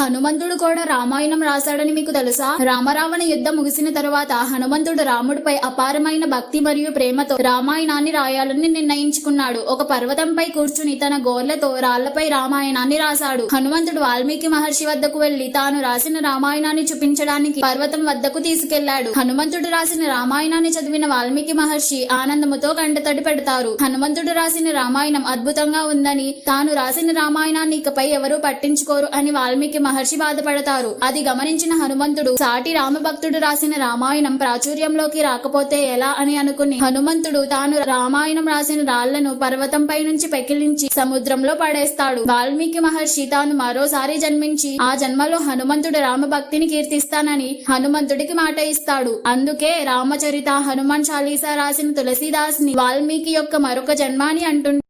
హనుమంతుడు కూడా రామాయణం రాశాడని మీకు తెలుసా? రామరావణ యుద్ధం ముగిసిన తరువాత హనుమంతుడు రాముడిపై అపారమైన భక్తి మరియు ప్రేమతో రామాయణాన్ని రాయాలని నిర్ణయించుకున్నాడు. ఒక పర్వతంపై కూర్చుని తన గోర్లతో రాళ్ళపై రామాయణాన్ని రాశాడు. హనుమంతుడు వాల్మీకి మహర్షి వద్దకు వెళ్ళి తాను రాసిన రామాయణాన్ని చూపించడానికి పర్వతం వద్దకు తీసుకెళ్ళాడు. హనుమంతుడు రాసిన రామాయణాన్ని చదివిన వాల్మీకి మహర్షి ఆనందముతో కంటతడి పెడతారు. హనుమంతుడు రాసిన రామాయణం అద్భుతంగా ఉందని తాను రాసిన రామాయణాన్ని ఇకపై ఎవరూ పట్టించుకోరు అని వాల్మీకి మహర్షి బాధపడతారు. అది గమనించిన హనుమంతుడు సాటి రామభక్తుడు రాసిన రామాయణం ప్రాచుర్యంలోకి రాకపోతే ఎలా అని అనుకుని హనుమంతుడు తాను రామాయణం రాసిన రాళ్ళను పర్వతంపై నుంచి పెకిలించి సముద్రంలో పడేస్తాడు. వాల్మీకి మహర్షి తాను మరోసారి జన్మించి ఆ జన్మలో హనుమంతుడు రామభక్తిని కీర్తిస్తానని హనుమంతుడికి మాట ఇస్తాడు. అందుకే రామచరిత హనుమాన్ చాలీసా రాసిన తులసిదాస్ని వాల్మీకి యొక్క మరొక జన్మాని అంటుంది